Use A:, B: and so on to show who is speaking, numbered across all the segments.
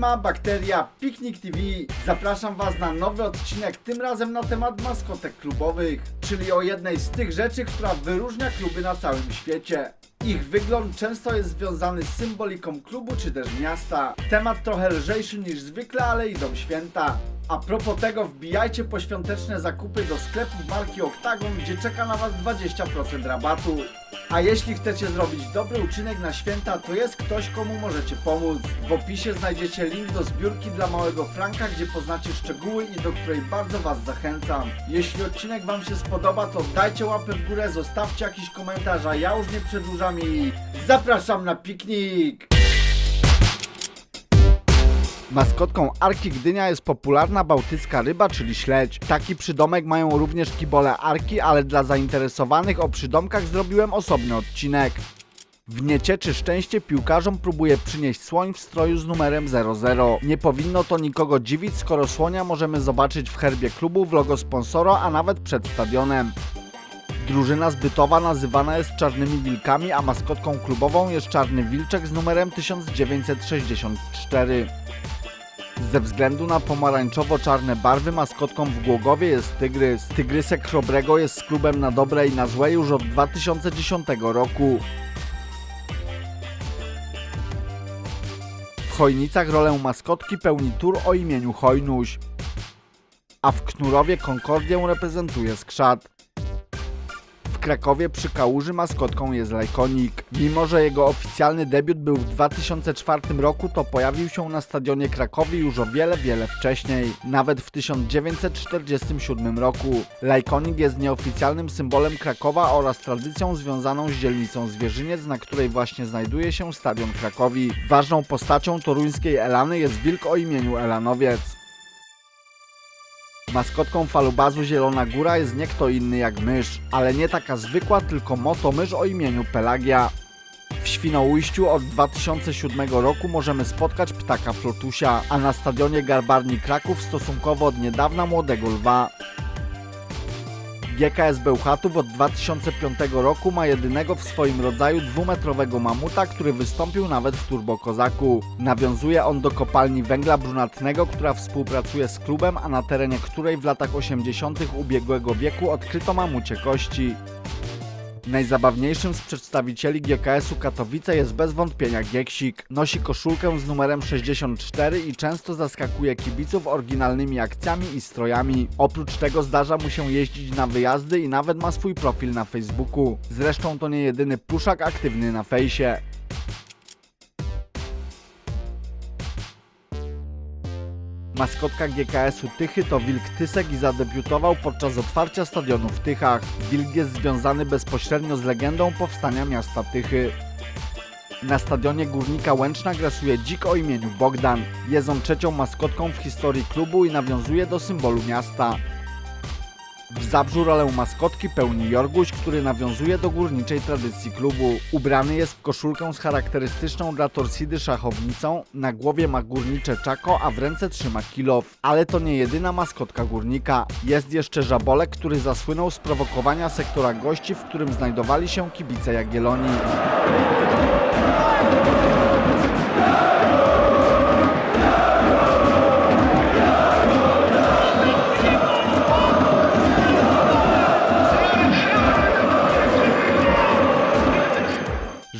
A: Siema, bakteria, Piknik TV. Zapraszam Was na nowy odcinek, tym razem na temat maskotek klubowych, czyli o jednej z tych rzeczy, która wyróżnia kluby na całym świecie. Ich wygląd często jest związany z symboliką klubu czy też miasta. Temat trochę lżejszy niż zwykle, ale idą święta. A propos tego, wbijajcie po świąteczne zakupy do sklepów marki Octagon, gdzie czeka na Was 20% rabatu. A jeśli chcecie zrobić dobry uczynek na święta, to jest ktoś, komu możecie pomóc. W opisie znajdziecie link do zbiórki dla małego Franka, gdzie poznacie szczegóły i do której bardzo Was zachęcam. Jeśli odcinek Wam się spodoba, to dajcie łapę w górę, zostawcie jakiś komentarz, a ja już nie przedłużam i zapraszam na piknik! Maskotką Arki Gdynia jest popularna bałtycka ryba, czyli śledź. Taki przydomek mają również kibole Arki, ale dla zainteresowanych o przydomkach zrobiłem osobny odcinek. W niecieczy szczęście piłkarzom próbuje przynieść słoń w stroju z numerem 00. Nie powinno to nikogo dziwić, skoro słonia możemy zobaczyć w herbie klubu, w logo sponsora, a nawet przed stadionem. Drużyna zbytowa nazywana jest Czarnymi Wilkami, a maskotką klubową jest Czarny Wilczek z numerem 1964. Ze względu na pomarańczowo-czarne barwy maskotką w Głogowie jest tygrys. Tygrysek Chrobrego jest z klubem na dobre i na złe już od 2010 roku. W Chojnicach rolę maskotki pełni tur o imieniu Hojnuś, a w Knurowie Konkordię reprezentuje skrzat. Krakowie przy Kałuży maskotką jest Lajkonik. Mimo, że jego oficjalny debiut był w 2004 roku, to pojawił się na stadionie Krakowi już o wiele, wiele wcześniej, nawet w 1947 roku. Lajkonik jest nieoficjalnym symbolem Krakowa oraz tradycją związaną z dzielnicą Zwierzyniec, na której właśnie znajduje się stadion Krakowi. Ważną postacią toruńskiej Elany jest wilk o imieniu Elanowiec. Maskotką falubazu Zielona Góra jest nie kto inny jak mysz, ale nie taka zwykła, tylko motomysz o imieniu Pelagia. W Świnoujściu od 2007 roku możemy spotkać ptaka flotusia, a na stadionie Garbarni Kraków stosunkowo od niedawna młodego lwa. GKS Bełchatów od 2005 roku ma jedynego w swoim rodzaju dwumetrowego mamuta, który wystąpił nawet w Turbo Kozaku. Nawiązuje on do kopalni węgla brunatnego, która współpracuje z klubem, a na terenie której w latach 80. ubiegłego wieku odkryto mamucie kości. Najzabawniejszym z przedstawicieli GKS-u Katowice jest bez wątpienia Gieksik. Nosi koszulkę z numerem 64 i często zaskakuje kibiców oryginalnymi akcjami i strojami. Oprócz tego zdarza mu się jeździć na wyjazdy i nawet ma swój profil na Facebooku. Zresztą to nie jedyny pluszak aktywny na fejsie. Maskotka GKS-u Tychy to Wilk Tysek i zadebiutował podczas otwarcia stadionu w Tychach. Wilk jest związany bezpośrednio z legendą powstania miasta Tychy. Na stadionie Górnika Łęczna grasuje dzik o imieniu Bogdan. Jest on trzecią maskotką w historii klubu i nawiązuje do symbolu miasta. W Zabrzu rolę maskotki pełni Jorguś, który nawiązuje do górniczej tradycji klubu. Ubrany jest w koszulkę z charakterystyczną dla Torsidy szachownicą, na głowie ma górnicze czako, a w ręce trzyma kilow. Ale to nie jedyna maskotka górnika. Jest jeszcze Żabolek, który zasłynął z prowokowania sektora gości, w którym znajdowali się kibice Jagiellonii.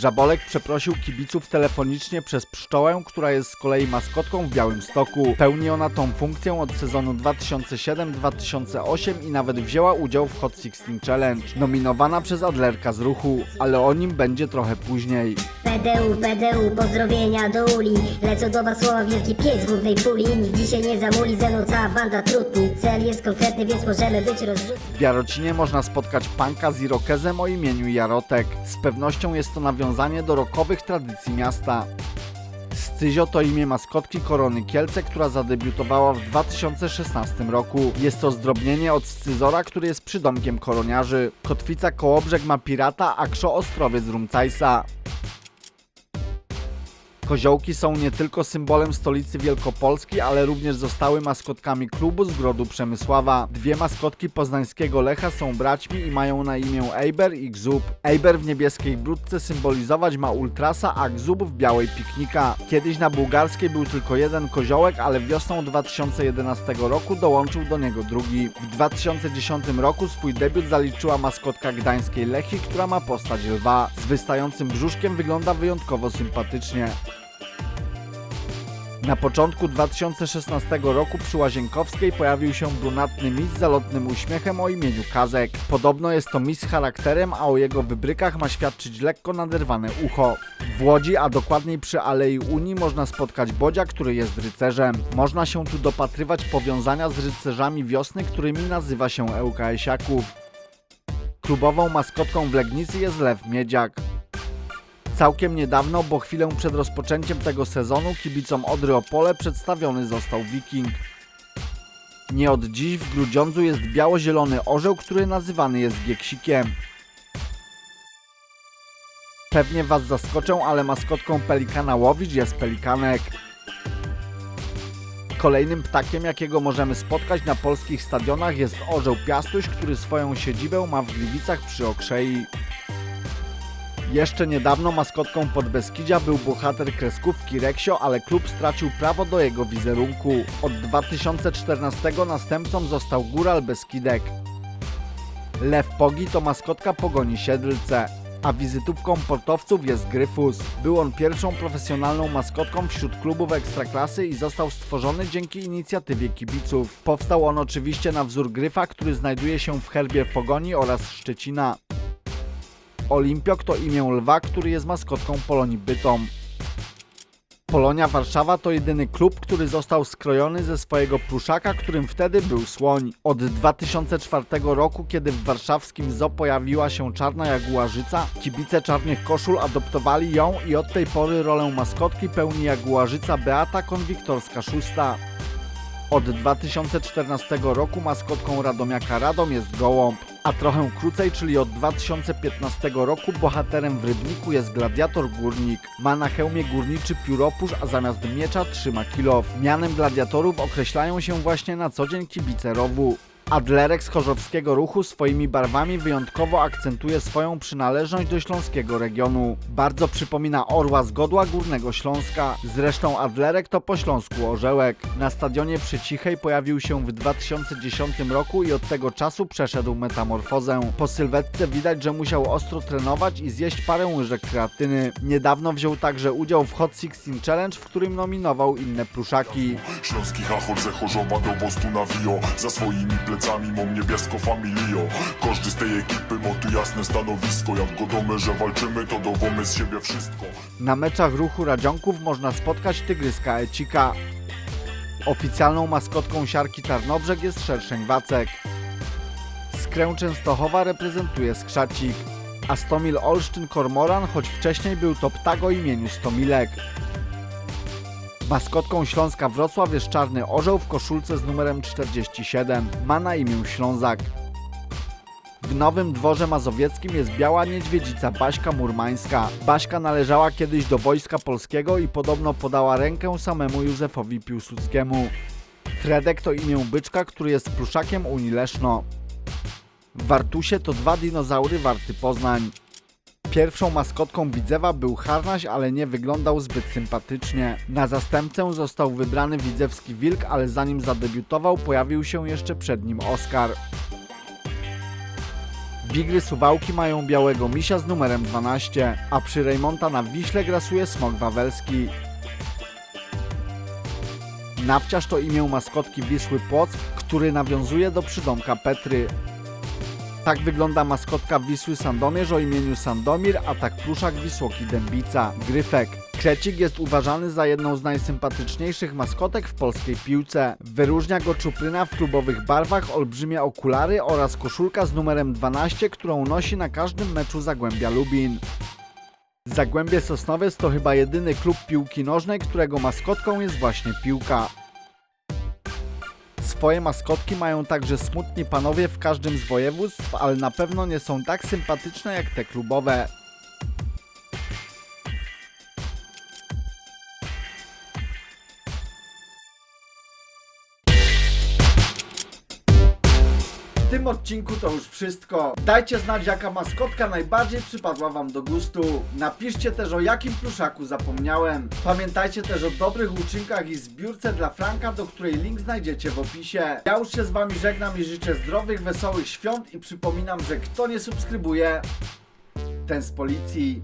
A: Żabolek przeprosił kibiców telefonicznie przez pszczołę, która jest z kolei maskotką w Białymstoku. Pełni ona tą funkcję od sezonu 2007-2008 i nawet wzięła udział w Hot 16 Challenge, nominowana przez Adlerka z ruchu, ale o nim będzie trochę później.
B: PDU, PDU, pozdrowienia do uli do was słowa wielki pies głównej puli Nikt dzisiaj nie zamuli, ze mną cała banda Cel jest konkretny, więc możemy być rozrzutni
A: W Jarocinie można spotkać panka z irokezem o imieniu Jarotek. Z pewnością jest to nawiązanie do rokowych tradycji miasta. Scyzio to imię maskotki Korony Kielce, która zadebiutowała w 2016 roku. Jest to zdrobnienie od Scyzora, który jest przydomkiem koroniarzy. Kotwica Kołobrzeg ma pirata, a Krzo Ostrowiec Rumcajsa. Koziołki są nie tylko symbolem stolicy Wielkopolski, ale również zostały maskotkami klubu z Grodu Przemysława. Dwie maskotki poznańskiego Lecha są braćmi i mają na imię Eiber i Gzub. Eiber w niebieskiej brudce symbolizować ma ultrasa, a Gzub w białej piknika. Kiedyś na bułgarskiej był tylko jeden koziołek, ale wiosną 2011 roku dołączył do niego drugi. W 2010 roku swój debiut zaliczyła maskotka gdańskiej Lechi, która ma postać lwa. Z wystającym brzuszkiem wygląda wyjątkowo sympatycznie. Na początku 2016 roku przy Łazienkowskiej pojawił się brunatny mis z zalotnym uśmiechem o imieniu Kazek. Podobno jest to mis z charakterem, a o jego wybrykach ma świadczyć lekko naderwane ucho. W Łodzi, a dokładniej przy Alei Unii można spotkać Bodzia, który jest rycerzem. Można się tu dopatrywać powiązania z rycerzami wiosny, którymi nazywa się ŁKS-iaków. Klubową maskotką w Legnicy jest Lew Miedziak. Całkiem niedawno, bo chwilę przed rozpoczęciem tego sezonu, kibicom Odry Opole przedstawiony został Wiking. Nie od dziś w Grudziądzu jest biało-zielony orzeł, który nazywany jest Gieksikiem. Pewnie Was zaskoczą, ale maskotką Pelikana Łowicz jest Pelikanek. Kolejnym ptakiem, jakiego możemy spotkać na polskich stadionach jest orzeł Piastuś, który swoją siedzibę ma w Gliwicach przy Okrzei. Jeszcze niedawno maskotką Podbeskidzia był bohater kreskówki Reksio, ale klub stracił prawo do jego wizerunku. Od 2014 następcą został Góral Beskidek. Lew Pogi to maskotka Pogoni Siedlce, a wizytówką portowców jest Gryfus. Był on pierwszą profesjonalną maskotką wśród klubów ekstraklasy i został stworzony dzięki inicjatywie kibiców. Powstał on oczywiście na wzór Gryfa, który znajduje się w herbie Pogoni oraz Szczecina. Olimpiok to imię lwa, który jest maskotką Polonii Bytom. Polonia Warszawa to jedyny klub, który został skrojony ze swojego pluszaka, którym wtedy był słoń. Od 2004 roku, kiedy w warszawskim zoo pojawiła się czarna jaguarzyca, kibice czarnych koszul adoptowali ją i od tej pory rolę maskotki pełni jaguarzyca Beata Konwiktorska szósta. Od 2014 roku maskotką Radomiaka Radom jest Gołąb, a trochę krócej, czyli od 2015 roku bohaterem w Rybniku jest gladiator górnik. Ma na hełmie górniczy pióropusz, a zamiast miecza trzyma kilof. Mianem gladiatorów określają się właśnie na co dzień kibice rowu. Adlerek z chorzowskiego ruchu swoimi barwami wyjątkowo akcentuje swoją przynależność do śląskiego regionu. Bardzo przypomina orła z godła Górnego Śląska. Zresztą Adlerek to po śląsku orzełek. Na stadionie przy Cichej pojawił się w 2010 roku i od tego czasu przeszedł metamorfozę. Po sylwetce widać, że musiał ostro trenować i zjeść parę łyżek kreatyny. Niedawno wziął także udział w Hot 16 Challenge, w którym nominował inne pluszaki.
C: Śląski chachor ze Chorzowa do mostu nawijo Za swoimi plecami niebiesko familio Każdy z tej ekipy ma tu jasne stanowisko Jak że walczymy to dowomy z siebie wszystko
A: Na meczach ruchu Radzionków można spotkać tygryska Ecika. Oficjalną maskotką siarki Tarnobrzeg jest szerszeń Wacek. Skrę Częstochowa reprezentuje Skrzacik, a Stomil Olsztyn Kormoran, choć wcześniej był to ptak o imieniu Stomilek. Maskotką Śląska Wrocław jest czarny orzeł w koszulce z numerem 47. Ma na imię Ślązak. W Nowym Dworze Mazowieckim jest biała niedźwiedzica Baśka Murmańska. Baśka należała kiedyś do Wojska Polskiego i podobno podała rękę samemu Józefowi Piłsudskiemu. Fredek to imię byczka, który jest pluszakiem Unii Leszno. W Wartusie to dwa dinozaury warty Poznań. Pierwszą maskotką Widzewa był Harnaś, ale nie wyglądał zbyt sympatycznie. Na zastępcę został wybrany widzewski wilk, ale zanim zadebiutował, pojawił się jeszcze przed nim Oscar. Wigry Suwałki mają białego misia z numerem 12, a przy Rejmonta na Wiśle grasuje smok wawelski. Nawciarz to imię maskotki Wisły Płock, który nawiązuje do przydomka Petry. Tak wygląda maskotka Wisły Sandomierz o imieniu Sandomir, a tak pluszak Wisłoki Dębica, Gryfek. Krecik jest uważany za jedną z najsympatyczniejszych maskotek w polskiej piłce. Wyróżnia go czupryna w klubowych barwach, olbrzymie okulary oraz koszulka z numerem 12, którą nosi na każdym meczu Zagłębia Lubin. Zagłębie Sosnowiec to chyba jedyny klub piłki nożnej, którego maskotką jest właśnie piłka. Swoje maskotki mają także smutni panowie w każdym z województw, ale na pewno nie są tak sympatyczne jak te klubowe. Tym odcinku to już wszystko. Dajcie znać jaka maskotka najbardziej przypadła wam do gustu. Napiszcie też o jakim pluszaku zapomniałem. Pamiętajcie też o dobrych uczynkach i zbiórce dla Franka, do której link znajdziecie w opisie. Ja już się z wami żegnam i życzę zdrowych, wesołych świąt i przypominam, że kto nie subskrybuje, ten z policji.